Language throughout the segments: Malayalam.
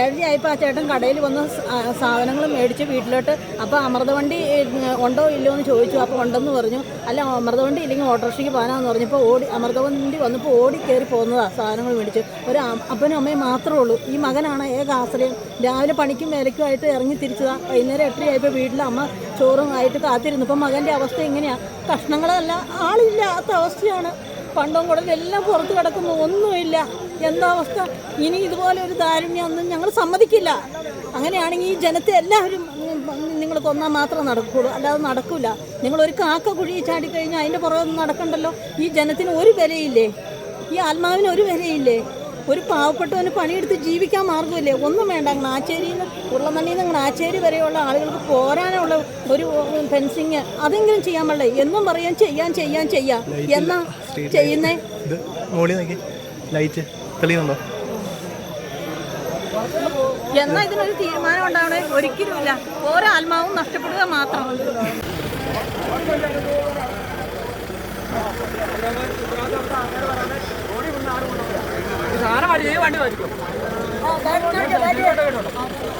ഏഴരയായപ്പോൾ ആ ചേട്ടൻ കടയിൽ വന്ന് സാധനങ്ങൾ മേടിച്ച് വീട്ടിലോട്ട് അപ്പോൾ അമൃതവണ്ടി ഉണ്ടോ ഇല്ലയോ എന്ന് ചോദിച്ചു. അപ്പോൾ ഉണ്ടെന്ന് പറഞ്ഞു. അല്ല അമൃതവണ്ടി ഇല്ലെങ്കിൽ ഓട്ടോറിക്ഷയ്ക്ക് പോകാനാന്ന് പറഞ്ഞപ്പോൾ ഓടി അമൃതവണ്ടി വന്നപ്പോൾ ഓടി കയറി പോകുന്നതാണ് സാധനങ്ങൾ മേടിച്ച്. ഒരു അപ്പനും അമ്മയും മാത്രമേ ഉള്ളൂ. ഈ മകനാണ് ഏക ആശ്രയം. രാവിലെ പണിക്കും വേലയ്ക്കുമായിട്ട് ഇറങ്ങി തിരിച്ചതാണ് വൈകുന്നേരം എട്ടരയായപ്പോൾ വീട്ടിൽ അമ്മ ചോറും ആയിട്ട് കാത്തിരുന്നു. ഇപ്പം മകന്റെ അവസ്ഥ എങ്ങനെയാണ് കഷ്ണങ്ങളല്ല ആളില്ലാത്ത അവസ്ഥയാണ്. പണ്ടും കൂടെ എല്ലാം പുറത്ത് കിടക്കുന്നു. ഒന്നുമില്ല. എന്താ അവസ്ഥ? ഇനി ഇതുപോലെ ഒരു ദാരുണ്യം ഒന്നും ഞങ്ങൾ സമ്മതിക്കില്ല. അങ്ങനെയാണെങ്കിൽ ഈ ജനത്തെ എല്ലാവരും നിങ്ങൾ കൊന്നാൽ മാത്രം നടക്കുകയുള്ളൂ അല്ലാതെ നടക്കില്ല നിങ്ങൾ ഒരു കാക്ക കുഴി ചാടിക്കഴിഞ്ഞാൽ അതിന്റെ പുറകെ ഒന്നും നടക്കണ്ടല്ലോ. ഈ ജനത്തിന് ഒരു വിലയില്ലേ? ഈ ആത്മാവിന് ഒരു വിലയില്ലേ? ഒരു പാവപ്പെട്ടവന് പണിയെടുത്ത് ജീവിക്കാൻ മാർഗമില്ലേ? ഒന്നും വേണ്ട. അങ്ങനെ ആച്ചേരിയിൽ നിന്ന് ഉള്ളമണ്ണിയിൽ നിന്ന് അങ്ങനെ ആച്ചേരി വരെയുള്ള ആളുകൾക്ക് പോരാനുള്ള ഒരു ഫെൻസിങ് അതെങ്കിലും ചെയ്യാൻ പാടില്ലേ? എന്നും പറയാൻ ചെയ്യാൻ ചെയ്യാൻ ചെയ്യാം എന്നാ ചെയ്യുന്നേ? മോളി നോക്കി. ലൈറ്റ് തെളിയുന്നുണ്ടോ? എന്നാ ഇതിനൊരു തീരുമാനം ഉണ്ടാവണേ? ഒരിക്കലുമില്ല. ഓരോ ആത്മാവും നഷ്ടപ്പെടുക മാത്രം സാധനം അടിച്ച് വണ്ടി വാങ്ങിക്കോ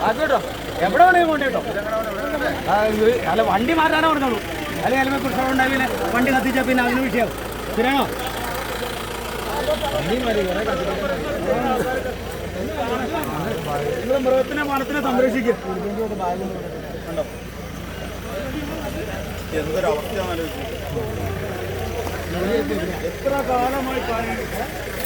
അത് കേട്ടോ. എവിടെ വേണമെങ്കിലും കൊണ്ട് കേട്ടോ. അല്ല വണ്ടി മാറ്റാനേ പറഞ്ഞോളൂ. അല്ലെങ്കിൽ അല്ലെങ്കിൽ കുറച്ചു ഉണ്ടാവില്ല വണ്ടി കത്തിച്ചാൽ പിന്നെ അതിന് വിഷയം. ശരിയാണോ? നിങ്ങൾ മൃഗത്തിനെ മണത്തിനെ സംരക്ഷിക്കും. എത്ര കാലമായി പറയുന്നത്?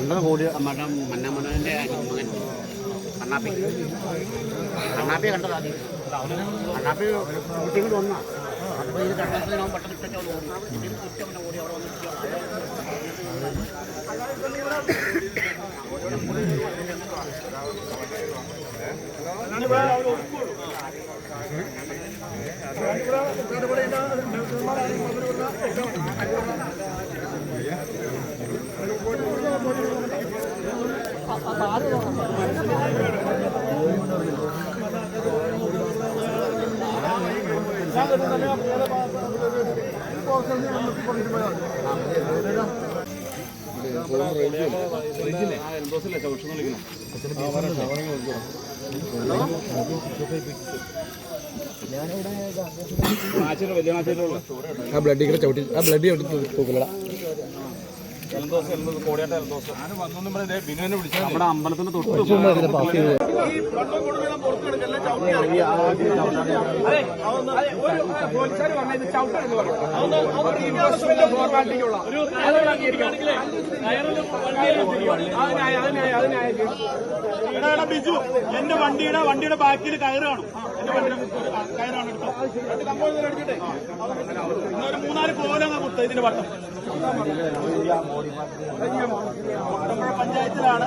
പണ്ട് കൂടി നമ്മുടെ മന്നമ്മനന്റെ മകൻ കണ്ണാപ്പി. കണ്ണാപ്പി കണ്ടത് ആദ്യം. കണ്ണാപ്പി കുട്ടികൾ വന്നാ അപ്പോൾ ഇത് കണ്ടതിന് പെട്ടെന്ന് ഇട്ടിട്ട് അവിടെ ഓടി അവിടെ വന്നിട്ട് ആ ബ്ലഡ് ഇങ്ങനെ ചവിട്ടി ആ ബ്ലഡ് ചവിട്ടി തൂക്കലടാ. നമ്മുടെ അമ്പലത്തിന്റെ തൊട്ട് എടാ ബിജു എന്റെ വണ്ടിയുടെ വണ്ടിയുടെ ബാക്കിൽ കയറ് കാണും. എന്റെ വണ്ടിയുടെ കയറാണ് എടുത്തോ രണ്ട് കമ്പോളം ഇതിൽ അടിച്ചിട്ടെ? ഇന്ന് ഒരു മൂന്നാൽ കോലങ്ങ കുത്ത ഇതിന്റെ വട്ടം. പഞ്ചായത്തിലാണ്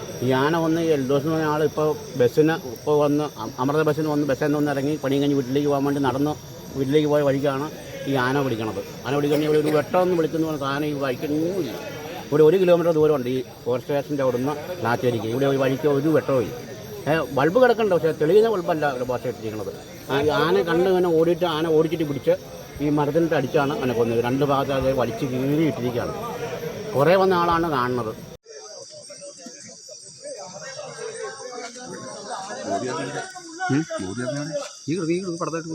ഈ വന്ന് എന്ന് പറഞ്ഞ ആളിപ്പോൾ ബസ്സിന് ഇപ്പോൾ വന്ന് അമൃത ബസ്സിന് വന്ന് ബസ്സിൽ നിന്ന് ഇറങ്ങി പണിയും കഴിഞ്ഞ് വീട്ടിലേക്ക് പോകാൻ വേണ്ടി നടന്ന് വീട്ടിലേക്ക് പോയ വഴിക്കാണ് ഈ ആന പിടിക്കണത്. ആന പിടിക്കണമെങ്കിൽ ഇവിടെ ഒരു വെട്ടമെന്ന് വിളിക്കുന്നു ആന ഈ വഴിക്കൊന്നുമില്ല ഇവിടെ ഒരു കിലോമീറ്റർ ദൂരമുണ്ട് ഈ ഫോറസ്റ്റ് സ്റ്റേഷന്റെ അവിടുന്ന് നാച്ചേരിക്ക്. ഇവിടെ ഒരു വഴിക്ക് ഒരു വെട്ടവും ബൾബ് കിടക്കണ്ട പക്ഷേ തെളിയുന്ന ബൾബല്ല ഒരു ഭാഷ ഇട്ടിരിക്കുന്നത്. ആന കണ്ട് ഇങ്ങനെ ഓടിയിട്ട് ആന ഓടിച്ചിട്ട് പിടിച്ച് ഈ മരത്തിനിട്ട് അടിച്ചാണ് അങ്ങനെ കൊന്നത്. രണ്ട് ഭാഗത്ത് അത് വലിച്ച് കീറി ഇട്ടിരിക്കുകയാണ് കുറേ വന്ന ആളാണ് കാണുന്നത്. ഈ കൃതി പടത്തായിട്ട്